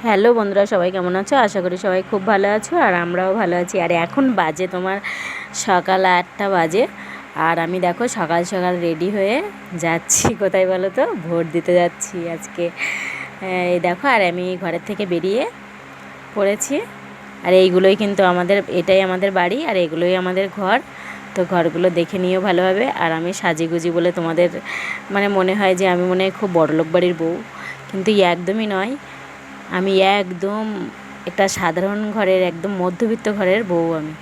Hello বন্ধুরা, সবাই কেমন আছো? আশা করি সবাই খুব ভালো আছো আর আমরাও ভালো আছি। আর এখন বাজে তোমার সকাল আটটা বাজে আর আমি দেখো সকাল সকাল রেডি হয়ে যাচ্ছি। কোথায় বলো তো? ভোট দিতে যাচ্ছি আজকে। এই দেখো, আর আমি ঘরের থেকে বেরিয়ে পড়েছি। আর এইগুলোই কিন্তু আমাদের, এটাই আমাদের বাড়ি আর এগুলোই আমাদের ঘর। তো ঘরগুলো দেখে নিও ভালোভাবে। আর আমি সাজিগুজি বলে তোমাদের মানে মনে হয় যে আমি মনে হয় খুব বড়লোক বাড়ির বউ। কিন্তু একদমই নয়। আমি একদম একটা সাধারণ ঘরের, একদম মধ্যবিত্ত ঘরের বউ আমি।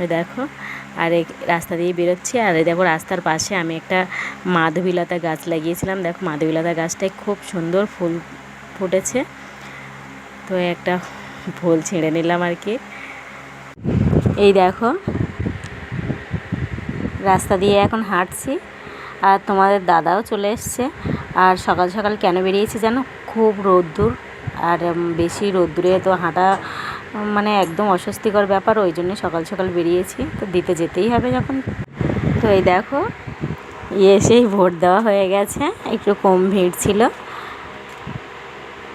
ওই দেখো, আর রাস্তা দিয়ে বেরোচ্ছি, আর এই দেখো রাস্তার পাশে আমি একটা মাধবীলতা গাছ লাগিয়েছিলাম। দেখো মাধবীলতা গাছটায় খুব সুন্দর ফুল ফুটেছে। তো একটা ফুল ছিঁড়ে নিলাম আর কি। এই দেখো, রাস্তা দিয়ে এখন হাঁটছি, আর তোমাদের দাদাও চলে এসছে। আর সকাল সকাল কেন বেরিয়েছি জানো? খুব রোদ্দুর আর বেশি রোদ্দুরে তো হাঁটা মানে একদম অস্বস্তিকর ব্যাপার, ওই জন্য সকাল সকাল বেরিয়েছি। তো দিতে যেতেই হবে যখন। তো এই দেখো এসেই ভোট দেওয়া হয়ে গেছে, একটু কম ভিড় ছিল।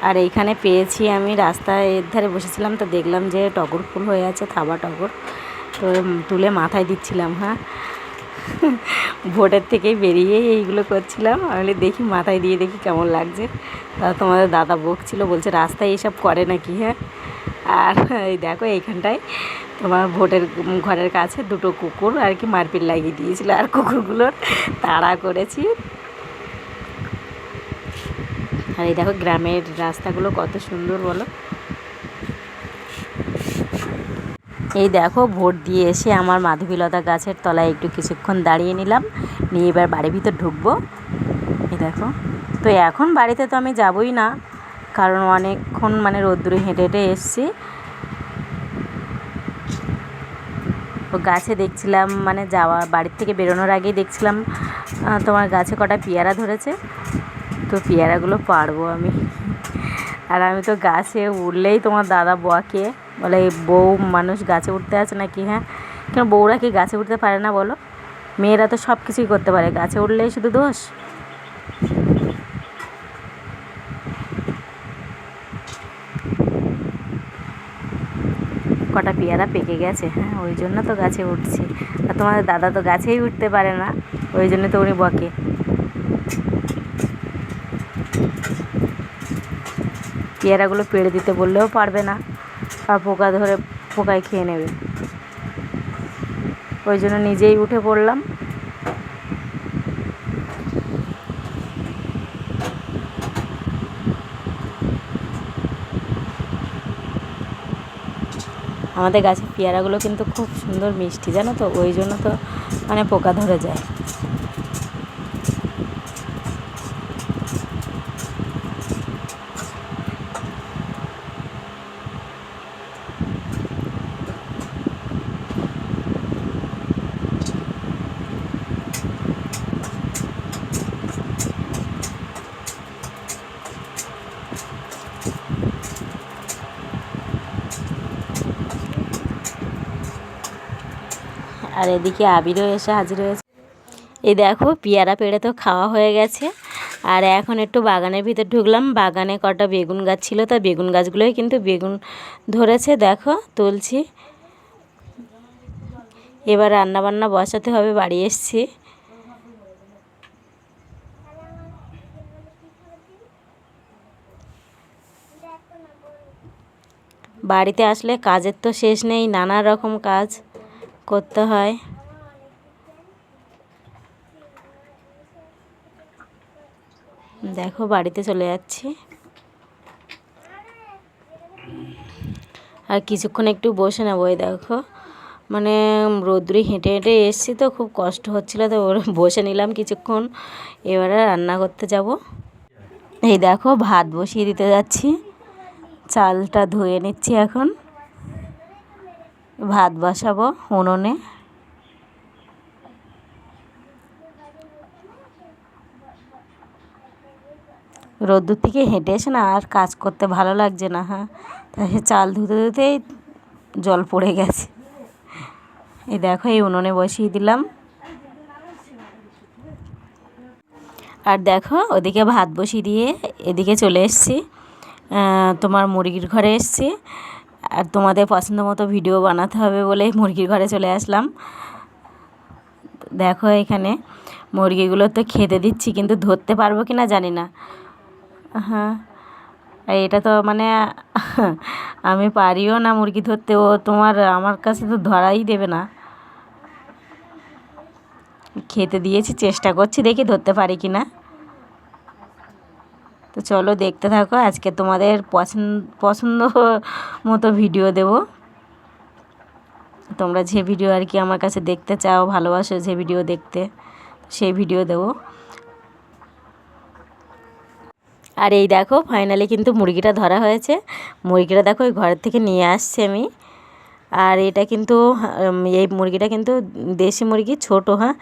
আর এইখানে পেয়েছি আমি, রাস্তায় এর ধারে বসেছিলাম, তো দেখলাম যে টগর ফুল হয়ে আছে, থাবা টগর। তো তুলে মাথায় দিচ্ছিলাম হ্যাঁ। ভোটের থেকেই বেরিয়ে এইগুলো করছিলাম। আমি দেখি মাথায় দিয়ে দেখি কেমন লাগছে। তা তোমাদের দাদা বকছিল, বলছে, রাস্তায় এসব করে নাকি? হ্যাঁ। আর এই দেখো এইখানটায় তোমার ভোটের ঘরের কাছে দুটো কুকুর আর কি মারপিট লাগিয়ে দিয়েছিল। আর কুকুরগুলোর তাড়া করেছি। আর এই দেখো গ্রামের রাস্তাগুলো কত সুন্দর বলো। এই দেখো, ভোট দিয়ে এসে আমার মাধবীলতা গাছের তলায় একটু কিছুক্ষণ দাঁড়িয়ে নিলাম। নিয়ে এবার বাড়ির ভিতর ঢুকবো। এই দেখো, তো এখন বাড়িতে তো আমি যাবই না, কারণ অনেকক্ষণ মানে রোদ্দুরে হেঁটে হেঁটে এসছি। তো গাছে দেখছিলাম মানে যাওয়া, বাড়ির থেকে বেরোনোর আগেই দেখছিলাম তোমার গাছে কটা পেয়ারা ধরেছে। তো পেয়ারাগুলো পারব আমি। আর আমি তো গাছে উঠলেই তোমার দাদা বকে। বলে বউ মানুষ গাছে উঠতে আছে নাকি হ্যাঁ? কেন বউরা কি গাছে উঠতে পারে না বলো? মেয়েরা তো সব কিছুই করতে পারে। গাছে উঠলেই শুধু দোষ। কটা পেয়ারা পেকে গেছে হ্যাঁ? ওই জন্য তো গাছে উঠছে। আর তোমাদের দাদা তো গাছেই উঠতে পারে না, ওই জন্য তো উনি বকে। পেয়ারাগুলো পেড়ে দিতে বললেও পারবে না। আর পোকা ধরে পোকায় খেয়ে নেবে। ওই জন্য নিজেই উঠে পড়লাম। আমাদের গাছের পেয়ারাগুলো কিন্তু খুব সুন্দর মিষ্টি, জানো তো? ওই জন্য তো মানে পোকা ধরে যায়। আর এদিকে আবিরও এসে হাজির হয়েছে। এই দেখো, পেয়ারা পেড়ে তো খাওয়া হয়ে গেছে। আর এখন একটু বাগানের ভিতর ঢুকলাম। বাগানে কটা বেগুন গাছ ছিল, তা বেগুন গাছগুলোই কিন্তু বেগুন ধরেছে। দেখো, তুলছি। এবার রান্নাবান্না বসাতে হবে, বাড়ি এসছি। বাড়িতে আসলে কাজের তো শেষ নেই নানা রকম কাজ। করতে হয়। দেখো, বাড়িতে চলে যাচ্ছি। আর কিছুক্ষণ একটু বসে নেব ওই দেখো। মানে রোদ্রি হেঁটে হেঁটে এসছি তো, খুব কষ্ট হচ্ছিল তো, ওর বসে নিলাম কিছুক্ষণ। এবারে রান্না করতে যাব। এই দেখো, ভাত বসিয়ে দিতে যাচ্ছি। চালটা ধুয়ে নিচ্ছি এখন। ভাত বসাবো উনুনে। রোদ্দুর থেকে হেঁটে এসে না আর কাজ করতে ভালো লাগছে না হ্যাঁ। তা সে চাল ধুতে ধুতেই জল পড়ে গেছে। এই দেখো, এই উনুনে বসিয়ে দিলাম। আর দেখো, ওদিকে ভাত বসিয়ে দিয়ে এদিকে চলে এসছি। তোমার মুরগির ঘরে এসেছি। আর তোমাদের পছন্দ মতো ভিডিও বানাতে হবে বলে মুরগির ঘরে চলে আসলাম। দেখো এখানে মুরগিগুলো তো খেতে দিচ্ছি, কিন্তু ধরতে পারব কি না জানি না। হ্যাঁ এটা তো মানে আমি পারিও না মুরগি ধরতে, ও তোমার, আমার কাছে তো ধরাই দেবে না। খেতে দিয়েছি, চেষ্টা করছি দেখি ধরতে পারি কি না তো চলো দেখতে থাকো, আজকে তোমাদের পছন্দ পছন্দ মতো ভিডিও দেব। তোমরা যে ভিডিও আর কি আমার কাছে দেখতে চাও, ভালোবাসো যে ভিডিও দেখতে, সেই ভিডিও দেব। আর এই দেখো ফাইনালি কিন্তু মুরগিটা ধরা হয়েছে। মুরগিটা দেখো ওই ঘরের থেকে নিয়ে আসছি আমি। আর এটা কিন্তু এই মুরগিটা কিন্তু দেশি মুরগি, ছোট হ্যাঁ?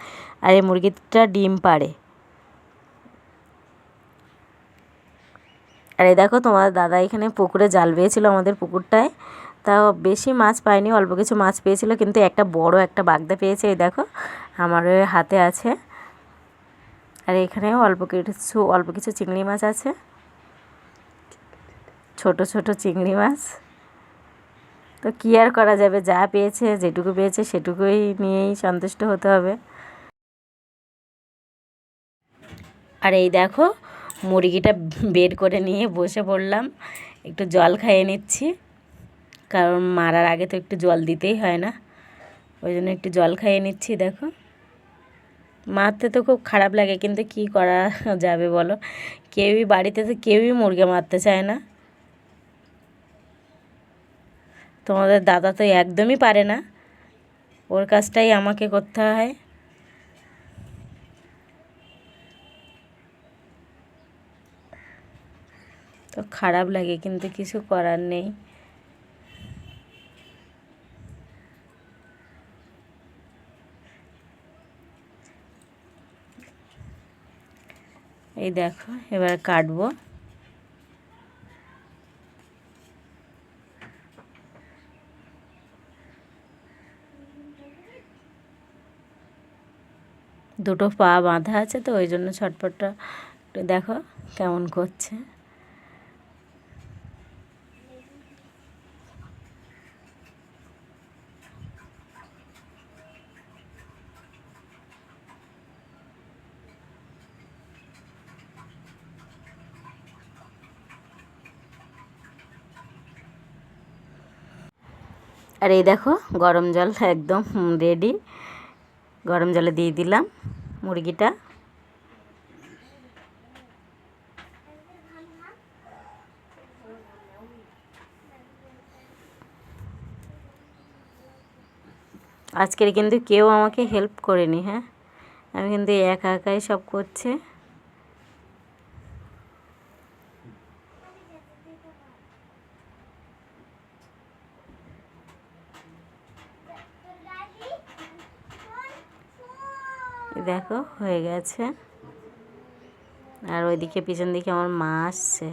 আর এই মুরগিটা ডিম পাড়ে। আর এই দেখো, তোমার দাদা এখানে পুকুরে জাল বেয়েছিল আমাদের পুকুরটায়। তাও বেশি মাছ পায়নি অল্প কিছু মাছ পেয়েছিল, কিন্তু একটা বড় একটা বাগদা পেয়েছে, এই দেখো আমার হাতে আছে। আর এখানেও অল্প কিছু অল্প কিছু চিংড়ি মাছ আছে। ছোট ছোট চিংড়ি মাছ। তো কী আর করা যাবে, যা পেয়েছে, যেটুকু পেয়েছে, সেটুকুই নিয়েই সন্তুষ্ট হতে হবে। আর এই দেখো মুরগিটা বের করে নিয়ে বসে পড়লাম। একটু জল খাইয়ে নিচ্ছি। কারণ মারার আগে তো একটু জল দিতেই হয় না। ওই জন্য একটু জল খাইয়ে নিচ্ছি, দেখো। মারতে তো খুব খারাপ লাগে, কিন্তু কি করা যাবে বলো? কেউই বাড়িতে তো কেউই মুরগি মারতে চায় না। তোমাদের দাদা তো একদমই পারে না। ওর কাজটাই আমাকে করতে হয়। তো খারাপ লাগে, কিন্তু কিছু করার নেই। এই দেখো, এবার কাটবো। দুটো পা বাঁধা আছে তো, ওই জন্য ছটপটটা, দেখো কেমন করছে। আর এই দেখো, গরম জল একদম রেডি গরম জলে দিয়ে দিলাম মুরগিটা। আজকের কিন্তু কেউ আমাকে হেল্প করেনি হ্যাঁ? আমি কিন্তু একা একাই সব করছে এই দেখো, হয়ে গেছে। আর ওইদিকে পিছন দিকে আমার মা আসছে।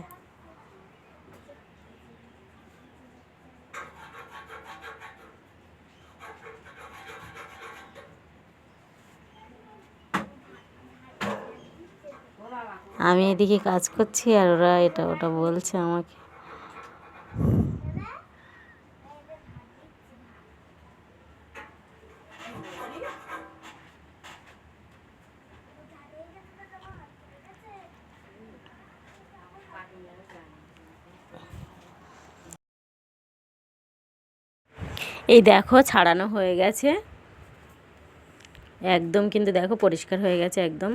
আমি এদিকে কাজ করছি আর ওরা এটা ওটা বলছে আমাকে। এই দেখো, ছাড়ানো হয়ে গেছে। একদম কিন্তু দেখো, পরিষ্কার হয়ে গেছে একদম।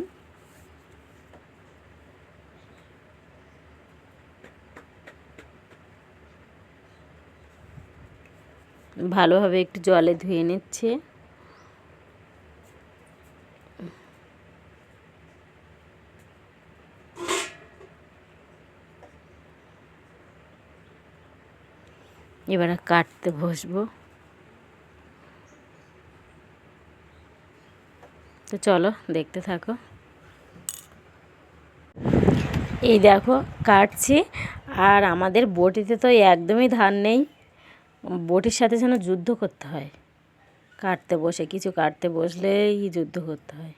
ভালোভাবে একটু জলে ধুয়ে নিচ্ছে। এবারে কাটতে বসবো। তো চলো, দেখতে থাকো। এই দেখো, কাটছি। আর আমাদের বটিতে তো একদমই ধান নেই। বটির সাথে যেন যুদ্ধ করতে হয়। কাটতে বসে, কিছু কাটতে বসলেই যুদ্ধ করতে হয়।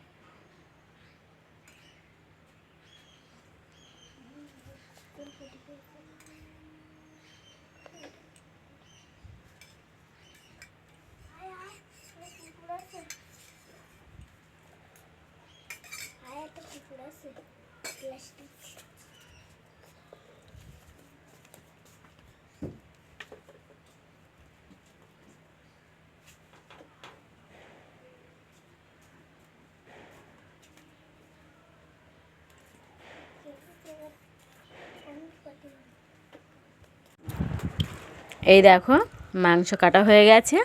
এই দেখো, মাংস কাটা হয়ে গেছে।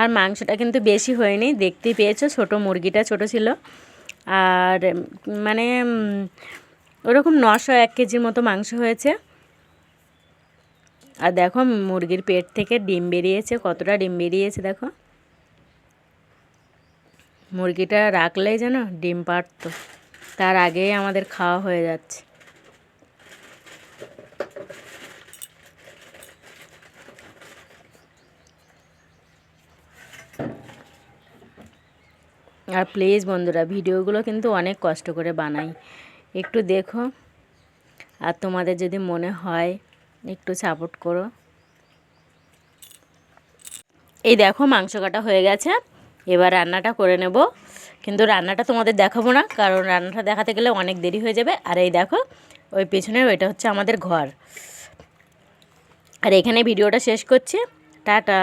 আর মাংসটা কিন্তু বেশি হয়নি দেখতে পেয়েছ, ছোট মুরগিটা ছোট ছিল। আর মানে ওরকম নশো এক কেজির মতো মাংস হয়েছে। আর দেখো, মুরগির পেট থেকে ডিম বেরিয়েছে, কতটা ডিম বেরিয়েছে দেখো। মুরগিটা রাখলেই যেন ডিম পারত, তার আগেই আমাদের খাওয়া হয়ে যাচ্ছে। আর প্লিজ বন্ধুরা, ভিডিওগুলো কিন্তু অনেক কষ্ট করে বানাই। একটু দেখো, আর তোমাদের যদি মনে হয়, একটু সাপোর্ট করো। এই দেখো, মাংস কাটা হয়ে গেছে। এবার রান্নাটা করে নেব। কিন্তু রান্নাটা তোমাদের দেখাবো না, কারণ রান্নাটা দেখাতে গেলে অনেক দেরি হয়ে যাবে। আর এই দেখো, ওই পেছনে ওইটা হচ্ছে আমাদের ঘর। আর এখানে ভিডিওটা শেষ করছি। টাটা!